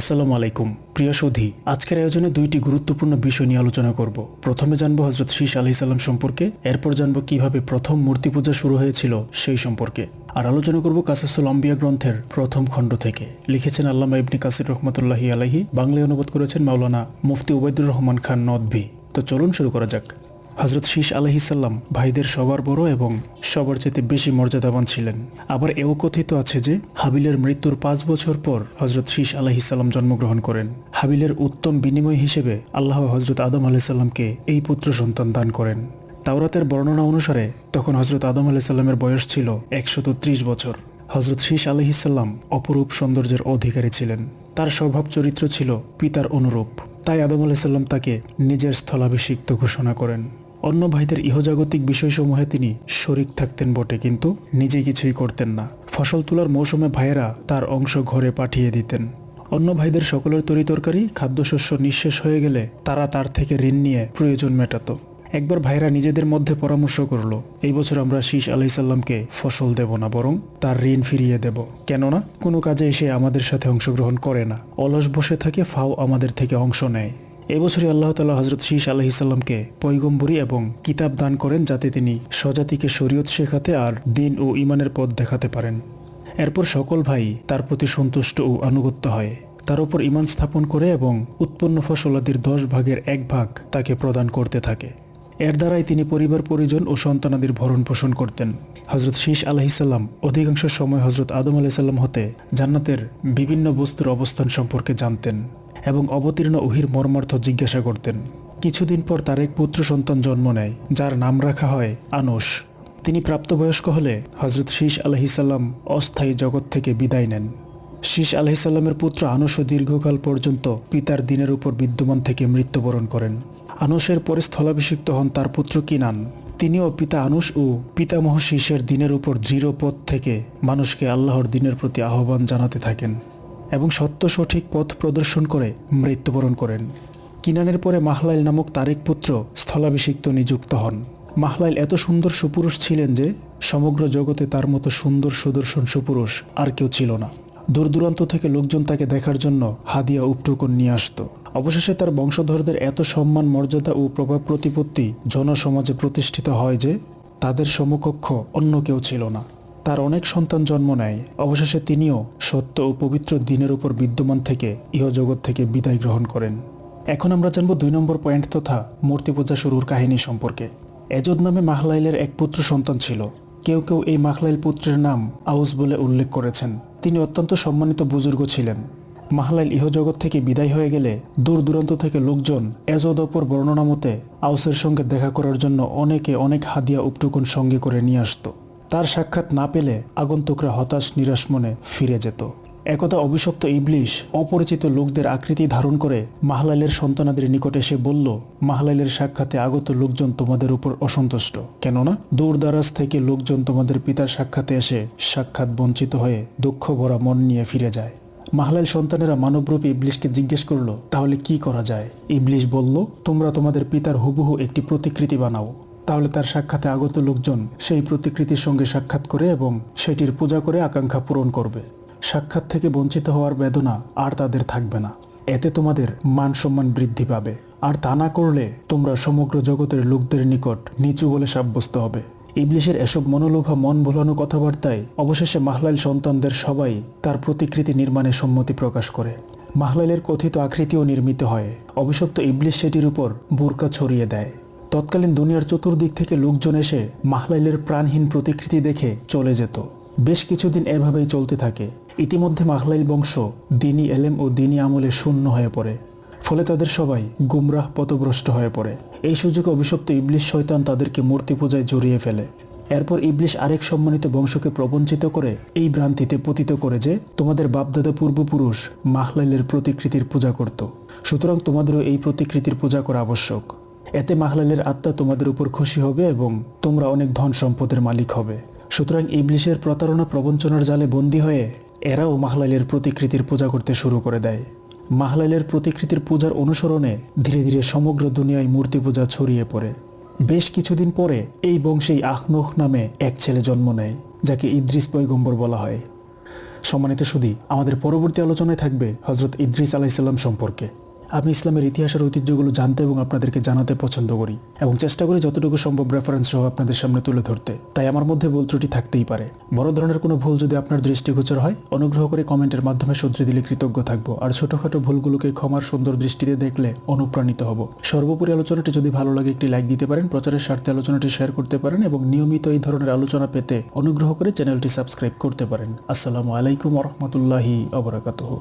আসসালামু আলাইকুম। প্রিয় সুধী, আজকের আয়োজনে দুইটি গুরুত্বপূর্ণ বিষয় নিয়ে আলোচনা করব। প্রথমে জানব হজরত শীষ আলহি সাল্লাম সম্পর্কে, এরপর জানব কীভাবে প্রথম মূর্তি পূজা শুরু হয়েছিল সেই সম্পর্কে। আর আলোচনা করব কাসাসুল আম্বিয়া গ্রন্থের প্রথম খণ্ড থেকে। লিখেছেন আল্লামা ইবনে কাসির রহমতুল্লাহি আলাহি বাংলায় অনুবাদ করেছেন মাওলানা মুফতি ওবায়দুর রহমান খান নদভি। তো চলুন শুরু করা যাক। হজরত শীষ আলহিসাল্লাম ভাইদের সবার বড় এবং সবার চেয়ে বেশি মর্যাদাবান ছিলেন। আবার এও কথিত আছে যে, হাবিলের মৃত্যুর পাঁচ বছর পর হজরত শীষ আলহিসাল্লাম জন্মগ্রহণ করেন। হাবিলের উত্তম বিনিময় হিসেবে আল্লাহ হজরত আদম আলাইসাল্লামকে এই পুত্র সন্তান দান করেন। তাওরাতের বর্ণনা অনুসারে, তখন হজরত আদম আলাইসাল্লামের বয়স ছিল একশত বছর। হজরত শীষ আলহিসাল্লাম অপরূপ সৌন্দর্যের অধিকারী ছিলেন। তার স্বভাব চরিত্র ছিল পিতার অনুরূপ। তাই আদম আলাইসাল্লাম তাকে নিজের স্থলাভিষিক্ত ঘোষণা করেন। অন্য ভাইদের ইহজাগতিক বিষয়সমূহে তিনি শরিক থাকতেন বটে, কিন্তু নিজে কিছুই করতেন না। ফসল তোলার মৌসুমে ভাইয়েরা তার অংশ ঘরে পাঠিয়ে দিতেন। অন্য ভাইদের সকলের তরিতরকারি খাদ্যশস্য নিঃশেষ হয়ে গেলে তারা তার থেকে ঋণ নিয়ে প্রয়োজন মেটাত। একবার ভাইরা নিজেদের মধ্যে পরামর্শ করল, এই বছর আমরা শীষ আলাইসাল্লামকে ফসল দেব না, বরং তার ঋণ ফিরিয়ে দেব। কেননা, কোনো কাজে এসে আমাদের সাথে অংশগ্রহণ করে না। অলস বসে থাকে, ফাও আমাদের থেকে অংশ নেয়। এবছরই আল্লাহ তালা হজরত শীষ আলহিসাল্লামকে পৈগম্বরী এবং কিতাব দান করেন যাতে তিনি স্বজাতিকে শরীয়ত শেখাতে আর দিন ও ইমানের পথ দেখাতে পারেন। এরপর সকল ভাই তার প্রতি সন্তুষ্ট ও আনুগত্য হয়। তার উপর ইমান স্থাপন করে এবং উৎপন্ন ফসলাদির দশ ভাগের এক ভাগ তাকে প্রদান করতে থাকে। এর দ্বারাই তিনি পরিবার, পরিজন ও সন্তানাদের ভরণ পোষণ করতেন। হজরত শীষ আলহিসাল্লাম অধিকাংশ সময় হজরত আদম আলাইসাল্লাম হতে জান্নাতের বিভিন্ন বস্তুর অবস্থান সম্পর্কে জানতেন। এবং অবতীর্ণ উহির মর্মার্থ জিজ্ঞাসা করতেন। কিছুদিন পর তার এক পুত্র সন্তান জন্ম নেয়, যার নাম রাখা হয় আনস তিনি প্রাপ্তবয়স্ক হলে হজরত শীষ আলহিসাল্লাম অস্থায়ী জগৎ থেকে বিদায় নেন। শীষ আলহিসাল্লামের পুত্র আনসও দীর্ঘকাল পর্যন্ত পিতার দিনের উপর বিদ্যমান থেকে মৃত্যুবরণ করেন। আনসের পরে স্থলাভিষিক্ত হন তার পুত্র কিনান। তিনিও পিতা আনুস ও পিতামহ শীষের দিনের উপর দৃঢ় পথ থেকে মানুষকে আল্লাহর দিনের প্রতি আহ্বান জানাতে থাকেন। এবং সত্য সঠিক পথ প্রদর্শন করে মৃত্যুবরণ করেন। কিনানের পরে মাহলাইল নামক তারেক পুত্র স্থলাভিষিক্ত নিযুক্ত হন। মাহলাইল এত সুন্দর সুপুরুষ ছিলেন যে সমগ্র জগতে তার মতো সুন্দর সুদর্শন সুপুরুষ আর কেউ ছিল না। দূর দূরান্ত থেকে লোকজন তাকে দেখার জন্য হাদিয়া উপটুকন নিয়ে আসত। অবশেষে তার বংশধরদের এত সম্মান, মর্যাদা ও প্রভাব প্রতিপত্তি জনসমাজে প্রতিষ্ঠিত হয় যে তাদের সমকক্ষ অন্য কেউ ছিল না। তার অনেক সন্তান জন্ম নেয়। অবশেষে তিনিও সত্য ও পবিত্র দিনের উপর বিদ্যমান থেকে ইহজগৎ থেকে বিদায় গ্রহণ করেন। এখন আমরা জানব দুই নম্বর পয়েন্ট তথা মূর্তি পূজা শুরুর কাহিনী সম্পর্কে। এজদ নামে মাহলাইলের এক পুত্র সন্তান ছিল। কেউ কেউ এই মাহলাইল পুত্রের নাম আউস বলে উল্লেখ করেছেন। তিনি অত্যন্ত সম্মানিত বুজুর্গ ছিলেন। মাহলাইল ইহজগৎ থেকে বিদায় হয়ে গেলে দূর দূরান্ত থেকে লোকজন এজদ অপর বর্ণনা মতে আউসের সঙ্গে দেখা করার জন্য অনেকে অনেক হাদিয়া উপটুকুন সঙ্গে করে নিয়ে আসতো। তার সাক্ষাৎ না পেলে আগন্তুকরা হতাশ, নিরাশ মনে ফিরে যেত। একদা অভিশপ্ত ইবলিশ অপরিচিত লোকদের আকৃতি ধারণ করে মাহলাইলের সন্তানাদের নিকটে এসে বলল, মাহলাইলের সাক্ষাতে আগত লোকজন তোমাদের উপর অসন্তুষ্ট। কেননা দূর দারাজ থেকে লোকজন তোমাদের পিতার সাক্ষাতে এসে সাক্ষাৎ বঞ্চিত হয়ে দুঃখ ভরা মন নিয়ে ফিরে যায়। মাহলাইল সন্তানেরা মানবরূপী ইবলিশকে জিজ্ঞেস করল, তাহলে কি করা যায়? ইবলিশ বলল, তোমরা তোমাদের পিতার হুবহু একটি প্রতিকৃতি বানাও। তাহলে তার সাক্ষাতে আগত লোকজন সেই প্রতিকৃতির সঙ্গে সাক্ষাৎ করে এবং সেটির পূজা করে আকাঙ্ক্ষা পূরণ করবে। সাক্ষাৎ থেকে বঞ্চিত হওয়ার বেদনা আর তাদের থাকবে না। এতে তোমাদের মান সম্মান বৃদ্ধি পাবে। আর তা না করলে তোমরা সমগ্র জগতের লোকদের নিকট নিচু বলে সাব্যস্ত হবে। ইবলিশের এসব মনোলোভা, মন ভোলানো কথাবার্তায় অবশেষে মাহলাইল সন্তানদের সবাই তার প্রতিকৃতি নির্মাণে সম্মতি প্রকাশ করে। মাহলাইলের কথিত আকৃতিও নির্মিত হয়। অভিশপ্ত ইবলিশ সেটির উপর বোরকা ছড়িয়ে দেয়। তৎকালীন দুনিয়ার চতুর্দিক থেকে লোকজন এসে মাহলাইলের প্রাণহীন প্রতিকৃতি দেখে চলে যেত। বেশ কিছুদিন এভাবেই চলতে থাকে। ইতিমধ্যে মাহলাইল বংশ দিনী এলেম ও দিনী আমলে শূন্য হয়ে পড়ে। ফলে তাদের সবাই গুমরাহ পথভ্রষ্ট হয়ে পড়ে। এই সুযোগে অভিশপ্ত ইবলিশ শয়তান তাদেরকে মূর্তি পূজায় জড়িয়ে ফেলে। এরপর ইবলিশ আরেক সম্মানিত বংশকে প্রবঞ্চিত করে এই ভ্রান্তিতে পতিত করে যে, তোমাদের বাপদাদা পূর্বপুরুষ মাহলাইলের প্রতিকৃতির পূজা করত। সুতরাং তোমাদেরও এই প্রতিকৃতির পূজা করা আবশ্যক। এতে মাহলালের আত্মা তোমাদের উপর খুশি হবে এবং তোমরা অনেক ধন সম্পদের মালিক হবে। সুতরাং ইবলিশের প্রতারণা প্রবঞ্চনার জালে বন্দী হয়ে এরাও মাহলালের প্রতিকৃতির পূজা করতে শুরু করে দেয়। মাহলালের প্রতিকৃতির পূজার অনুসরণে ধীরে ধীরে সমগ্র দুনিয়ায় মূর্তি পূজা ছড়িয়ে পড়ে। বেশ কিছুদিন পরে এই বংশেই আহনুখ নামে এক ছেলে জন্ম নেয়, যাকে ইদ্রিস পৈগম্বর বলা হয়। সম্মানিত সুধী, আমাদের পরবর্তী আলোচনায় থাকবে হজরত ইদ্রিস আলাইসাল্লাম সম্পর্কে। আমি ইসলামের ইতিহাসের ঐতিহ্যগুলো জানতে এবং আপনাদেরকে জানাতে পছন্দ করি এবং চেষ্টা করি যতটুকু সম্ভব রেফারেন্স সহ আপনাদের সামনে তুলে ধরতে। তাই আমার মধ্যে ভুল ত্রুটি থাকতেই পারে। বড় ধরনের কোনো ভুল যদি আপনার দৃষ্টিগোচর হয়, অনুগ্রহ করে কমেন্টের মাধ্যমে শুধরে দিলে কৃতজ্ঞ থাকব। আর ছোটখাটো ভুলগুলোকে ক্ষমার সুন্দর দৃষ্টিতে দেখলে অনুপ্রাণিত হব। সর্বোপরি আলোচনাটি যদি ভালো লাগে, একটি লাইক দিতে পারেন, প্রচারের স্বার্থে আলোচনাটি শেয়ার করতে পারেন এবং নিয়মিত এই ধরনের আলোচনা পেতে অনুগ্রহ করে চ্যানেলটি সাবস্ক্রাইব করতে পারেন। আসসালামু আলাইকুম রহমতুল্লাহি অবরাকাতহ